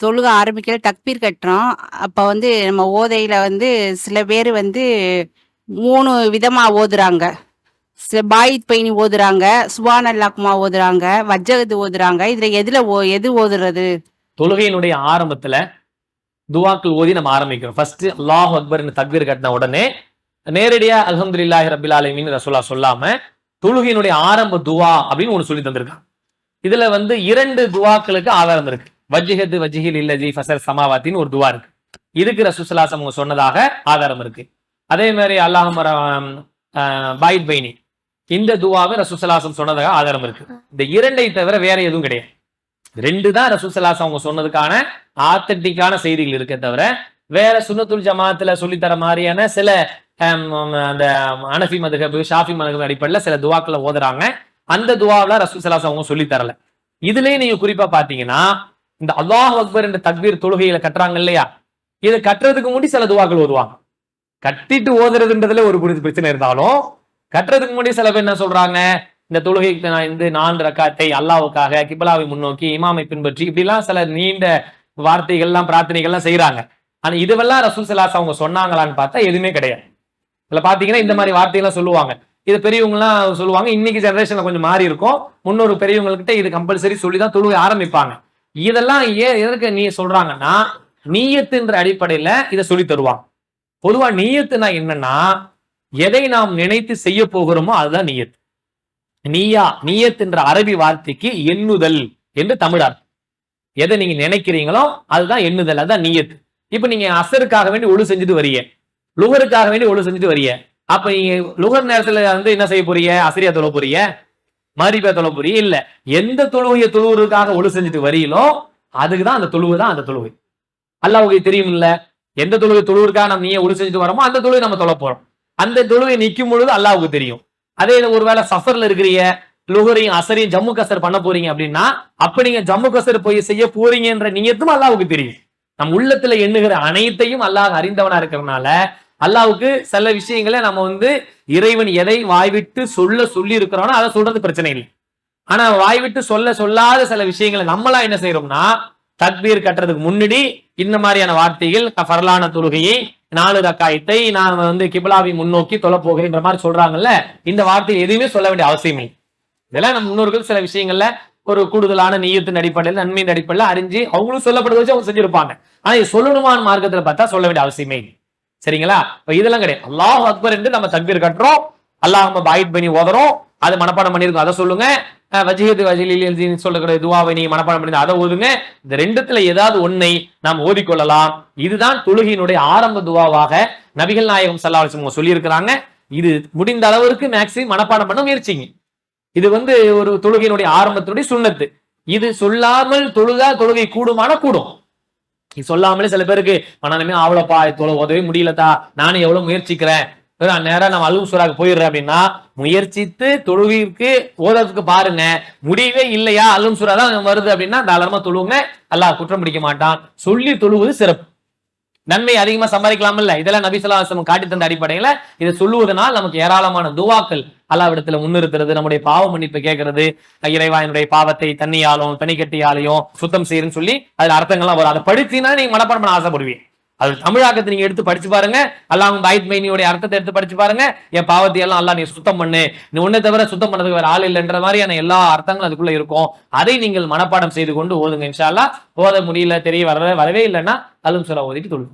தொழுக ஆரம்பிக்கிற தக்பீர் கட்டுறோம். அப்போ வந்து நம்ம ஓதையில் வந்து சில பேர் வந்து மூணு விதமாக ஓதுறாங்க. சில பாயித் பைனி ஓதுறாங்க, சுபான் அல்லாக்குமா ஓதுறாங்க, வஜ்ஜகது ஓதுறாங்க. இதில் எதில் ஓ எது ஓதுறது? தொழுகையினுடைய ஆரம்பத்தில் துவாக்கள் ஓதி நம்ம ஆரம்பிக்கிறோம் ஃபர்ஸ்ட் அல்லாஹ் அக்பர்னு தக்பீர் கட்டின உடனே நேரடியாக அல்ஹம்துலில்லாஹி ரபில் ஆலமீன் ரசோல்லா சொல்லாமல் தொழுகையினுடைய ஆரம்ப துவா அப்படின்னு ஒன்று சொல்லி தந்திருக்கான் இதுல வந்து இரண்டு துவாக்களுக்கு ஆதாரம் இருக்கு வஜ்ஜிஹத்து வஜ்ஜிஹில் இல்லஜி ஃபசர் சமாவாத்தின்னு ஒரு துவா இருக்கு. இதுக்கு ரசூசலாசம் அவங்க சொன்னதாக ஆதாரம் இருக்கு. அதே மாதிரி அல்லாஹம் பாயித் பைனி. இந்த துவாவை ரசூசலாசம் சொன்னதாக ஆதாரம் இருக்கு. இந்த இரண்டை தவிர வேற எதுவும் கிடையாது. ரெண்டு தான் ரசூசலாசம் அவங்க சொன்னதுக்கான ஆத்தன்டிக்கான செய்திகள் இருக்கே தவிர வேற சுனத்துல் ஜமாத்துல சொல்லித்தர மாதிரியான சில அந்த அனஃபி மதுகபு ஷாஃபி மதுகபு அடிப்படையில் சில துவாக்களை ஓதுறாங்க. அந்த துவாவில் ரசூசலாசம் அவங்க சொல்லி தரல. இதுலயே நீங்க குறிப்பா பாத்தீங்கன்னா இந்த அல்லாஹ் அக்பர் என்ற தக்பீர் தொழுகையில கட்டுறாங்க இல்லையா? இதை கட்டுறதுக்கு முன்னாடி சில துவாக்கள் ஓதுவாங்க. கட்டிட்டு ஓதுறதுன்றதுல ஒரு குறித்து பிரச்சனை இருந்தாலும் கட்டுறதுக்கு முன்னாடி சில பேர் என்ன சொல்றாங்க? இந்த தொழுகைக்கு நான் இந்த நான்கு ரக்காத்தை அல்லாவுக்காக கிபலாவை முன்னோக்கி இமாமை பின்பற்றி இப்படிலாம் சில நீண்ட வார்த்தைகள்லாம் பிரார்த்தனைகள்லாம் செய்யறாங்க ஆனா இதுவெல்லாம் ரசூல் சலாஸ் அவங்க சொன்னாங்களான்னு பார்த்தா எதுவுமே கிடையாது. இதுல பாத்தீங்கன்னா இந்த மாதிரி வார்த்தைகள்லாம் சொல்லுவாங்க. இது பெரியவங்கலாம் சொல்லுவாங்க. இன்னைக்கு ஜெனரேஷன்ல கொஞ்சம் மாறி இருக்கும் முன்னொரு பெரியவங்கள்கிட்ட இது கம்பல்சரி சொல்லி தான் தொழுகை ஆரம்பிப்பாங்க. இதெல்லாம் ஏன் எதற்கு நீ சொல்றாங்கன்னா நீயத்துன்ற அடிப்படையில இதை சொல்லி தருவாங்க. பொதுவா நீயத்துனா என்னன்னா எதை நாம் நினைத்து செய்ய போகிறோமோ அதுதான் நீயத்து. நீயா நீயத் என்ற அரபி வார்த்தைக்கு எண்ணுதல் என்று தமிழ் அர்த்தம். எதை நீங்க நினைக்கிறீங்களோ அதுதான் எண்ணுதல் அதுதான் நீயத் இப்ப நீங்க அசருக்காக வேண்டி ஒழு செஞ்சுட்டு வரீங்க லுகருக்காக வேண்டி ஒழு செஞ்சுட்டு வரீங்க அப்ப நீங்க லுகர் நேரத்துல வந்து என்ன செய்ய போறீங்க? அசரியா தொழ போறீங்க. மரிபா தொழ இல்ல. எந்த தொழுகையை தொழுவதற்காக ஒழு செஞ்சுட்டு வரீங்களோ அதுக்குதான் அந்த தொழுவு தான் அந்த தொழுவை. அல்லாவுக்கு தெரியும் இல்ல எந்த தொழுவை தொழுவுக்காக நம்ம நீங்க ஒழு செஞ்சுட்டு வரோமோ அந்த தொழுவை நம்ம தொலை போறோம். அந்த தொழுவை நிற்கும் பொழுது அல்லாவுக்கு தெரியும். அதே ஒருவேளை சஃபர்ல இருக்கிறீங்க லுகரையும் அசரையும் ஜம்மு கசர் பண்ண போறீங்க அப்படின்னா அப்ப நீங்க ஜம்மு கசர் போய் செய்ய போறீங்கன்ற நீயத்தும் அல்லாவுக்கு தெரியும். நம் உள்ளத்துல எண்ணுகிற அனைத்தையும் அல்லாஹ் அறிந்தவனா இருக்கிறதுனால அல்லாவுக்கு சில விஷயங்களை நம்ம வந்து இறைவன் எதை வாய்விட்டு சொல்ல சொல்லி இருக்கிறோம்னா அதை சொல்றது பிரச்சனை இல்லை. ஆனா வாய்விட்டு சொல்ல சொல்லாத சில விஷயங்களை நம்மளா என்ன செய்யறோம்னா தக்பீர் கட்டுறதுக்கு முன்னாடி இந்த மாதிரியான வார்த்தைகள் கஃபரலான தொழுகையை நாலு ரக்காயத்தை நான் வந்து கிபிலாவை முன்னோக்கி தொலை போகிறேன்ற மாதிரி சொல்றாங்கல்ல இந்த வார்த்தை எதுவுமே சொல்ல வேண்டிய அவசியம் இல்லை. இதெல்லாம் நம்ம முன்னோர்கள் சில விஷயங்கள்ல ஒரு கூடுதலான நீயத்தின் அடிப்படையில் நன்மையின் அடிப்படையில் அறிஞ்சு அவங்களும் சொல்லப்படுவதை வச்சு அவங்க செஞ்சிருப்பாங்க. ஆனா இது சொல்லணுமான மார்க்கத்துல பார்த்தா சொல்ல வேண்டிய அவசியமே இல்லை. சரிங்களா? இப்ப இதெல்லாம் கிடையாது. அல்லாஹ் அக்பர் என்று நம்ம தக்பீர் கட்டுறோம். அல்லாஹ் நம்ம பாயிட் பண்ணி ஓதுறோம். அது மனப்பாடம் பண்ணிருக்கோம். அதை சொல்லுங்க. வஜிஹத் வஜிலின்னு சொல்லக்கூடிய துவாவை நீ மனப்பாடம் பண்ணி அதை ஓதுங்க. இந்த ரெண்டுத்துல ஏதாவது ஒன்னை நாம் ஓதிக்கொள்ளலாம். இதுதான் தொழுகையினுடைய ஆரம்ப துவாவாக நபிகள் நாயகம் சல்லாஹ் சொல்லியிருக்கிறாங்க. இது முடிந்த அளவிற்கு மேக்சிமம் மனப்பாடம் பண்ண முயற்சிங்க. இது வந்து ஒரு தொழுகையினுடைய ஆரம்பத்தினுடைய சுண்ணத்து. இது சொல்லாமல் தொழுதா தொழுகை கூடுமான கூடும். நீ சொல்லாமலே சில பேருக்கு பணமே ஆவலப்பா இவ்வளவு உதவி முடியலதா நானும் எவ்வளவு முயற்சிக்கிறேன். வெறும் நேரம் நம்ம அலுவல் சூறாக்கு போயிடுறேன் அப்படின்னா முயற்சித்து தொழுவிற்கு ஓதத்துக்கு பாருங்க. முடியவே இல்லையா? அல்லும் சூறா தான் வருது அப்படின்னா தாராளமா தொழுவுங்க. அல்லாஹ் குற்றம் பிடிக்க மாட்டான். சொல்லி தொழுவது சிறப்பு. நன்மை அதிகமா சம்பாதிக்கலாம்ல இதெல்லாம் நபி காட்டி தந்த அடிப்படையில இதை சொல்லுவதனால் நமக்கு ஏராளமான துவாக்கள் அல்லாவிடத்துல முன்னிறுத்துறது நம்முடைய பாவ மன்னிப்பு கேட்கறது இறைவா என்னுடைய பாவத்தை தண்ணியாலும் பனிக்கட்டியாலையும் சுத்தம் செய்யறன்னு சொல்லி அதுல அர்த்தங்கள்லாம் வரும். அதை படிச்சீங்கன்னா நீங்க மனப்பாடம் பண்ண ஆசைப்படுவீங்க அது தமிழாக்கத்தை நீங்க எடுத்து படிச்சு பாருங்க. அல்லாஹ் பாயித் மைனியுடைய அர்த்தத்தை எடுத்து படிச்சு பாருங்க. என் பாவத்தை எல்லாம் அல்லா நீ சுத்தம் பண்ணு. நீ உன்னை தவிர சுத்தம் பண்ணதுக்கு வேற ஆள் இல்லைன்ற மாதிரியான எல்லா அர்த்தங்களும் அதுக்குள்ள இருக்கும். அதை நீங்கள் மனப்பாடம் செய்து கொண்டு ஓதுங்க. இன்ஷால்லா ஓத முடியல தெரிய வர வரவே இல்லைன்னா அலும் சொல்ல ஓதிட்டு தொழுங்க.